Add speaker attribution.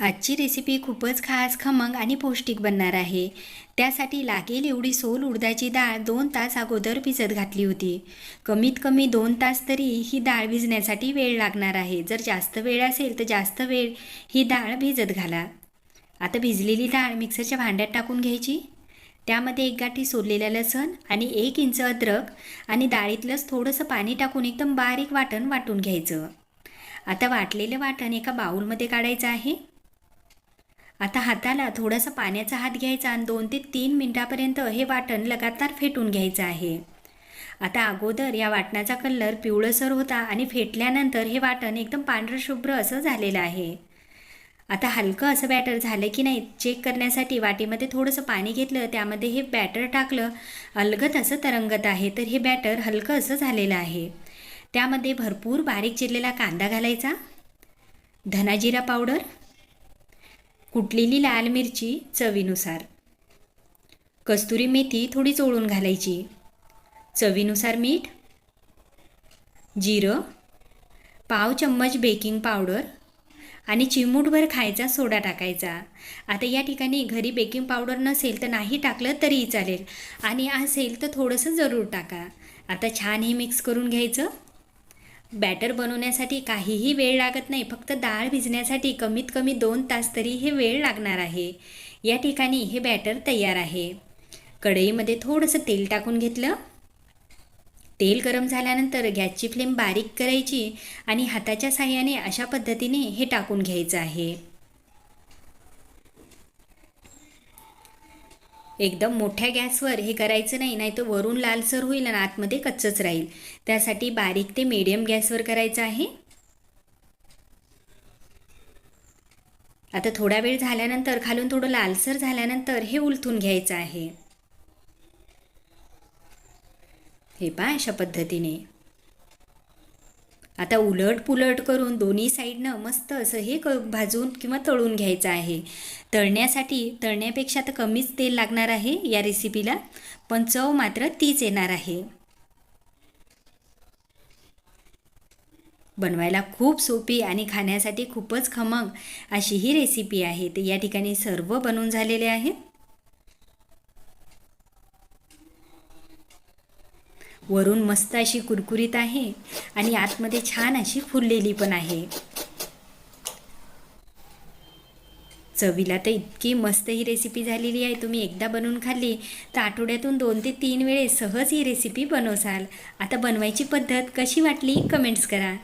Speaker 1: आजची रेसिपी खूपच खास खमंग आणि पौष्टिक बनणार आहे. त्यासाठी लागेल एवढी सोल उडदाची डाळ दोन तास अगोदर भिजत घातली होती. कमीत कमी दोन तास तरी ही डाळ भिजण्यासाठी वेळ लागणार आहे. जर जास्त वेळ असेल तर जास्त वेळ ही डाळ भिजत घाला. आता भिजलेली डाळ मिक्सरच्या भांड्यात टाकून घ्यायची. त्यामध्ये एक गाठी सोललेलं लसण आणि एक इंच अद्रक आणि डाळीतलंच थोडंसं पाणी टाकून एकदम बारीक वाटण वाटून घ्यायचं. आता वाटलेलं वाटण एका बाऊलमध्ये काढायचं आहे. आता हाताला थोडासा पाण्याचा हात घ्यायचा आणि दोन ते तीन मिनटापर्यंत हे वाटण लगातार फेटून घ्यायचं आहे. आता अगोदर या वाटणाचा कलर पिवळसर होता आणि फेटल्यानंतर हे वाटण एकदम पांढरं शुभ्र असं झालेलं आहे. आता हलकं असं बॅटर झालं की नाही चेक करण्यासाठी वाटीमध्ये थोडंसं पाणी घेतलं त्यामध्ये हे बॅटर टाकलं अलगत असं तरंगत आहे तर हे बॅटर हलकं असं झालेलं आहे. त्यामध्ये भरपूर बारीक चिरलेला कांदा घालायचा धनाजिरा पावडर कुटलेली लाल मिरची चवीनुसार. कस्तुरी मेथी थोडी चोळून घालायची. चवीनुसार मीठ जिरं पाव चम्मच बेकिंग पावडर आणि चिमूटभर खायचा सोडा टाकायचा. आता या ठिकाणी घरी बेकिंग पावडर नसेल तर नाही टाकलं तरीही चालेल. आणि असेल तर थोडंसं जरूर टाका. आता छान हे मिक्स करून घ्यायचं. बॅटर बनवण्यासाठी काहीही वेळ लागत नाही फक्त डाळ भिजण्यासाठी कमीत कमी दोन तास तरी हे वेळ लागणार आहे. या ठिकाणी हे बॅटर तयार आहे. कढईमध्ये थोडंसं तेल टाकून घेतलं. तेल गरम झाल्यानंतर गॅसची फ्लेम बारीक करायची आणि हाताच्या साह्याने अशा पद्धतीने हे टाकून घ्यायचं आहे. एकदम मोठ्या गॅसवर हे करायचं नाही नाही तर वरून लालसर होईल आणि आतमध्ये कच्चच राहील. त्यासाठी बारीक ते मीडियम गॅसवर करायचं आहे. आता थोडा वेळ झाल्यानंतर खालून थोडं लालसर झाल्यानंतर हे उलथून घ्यायचं आहे. हे पाय अशा पद्धतीने. आता उलट पुलट करून दोन्ही साईडनं मस्त असं हे क भाजून किंवा तळून घ्यायचं आहे. तळण्यासाठी तळण्यापेक्षा तर कमीच तेल लागणार आहे या रेसिपीला पण चव मात्र तीच येणार आहे. बनवायला खूप सोपी आणि खाण्यासाठी खूपच खमंग अशी ही रेसिपी आहे. तर या ठिकाणी सर्व बनवून झालेले आहेत. वरून मस्त अशी कुरकुरीत आहे आणि आतमध्ये छान अशी फुललेली पण आहे. चवीला तर इतकी मस्त ही रेसिपी झालेली आहे. तुम्ही एकदा बनवून खाल्ली तर आठवड्यातून दोन ते तीन वेळेस सहज ही रेसिपी बनवसाल. आता बनवायची पद्धत कशी वाटली? कमेंट्स करा.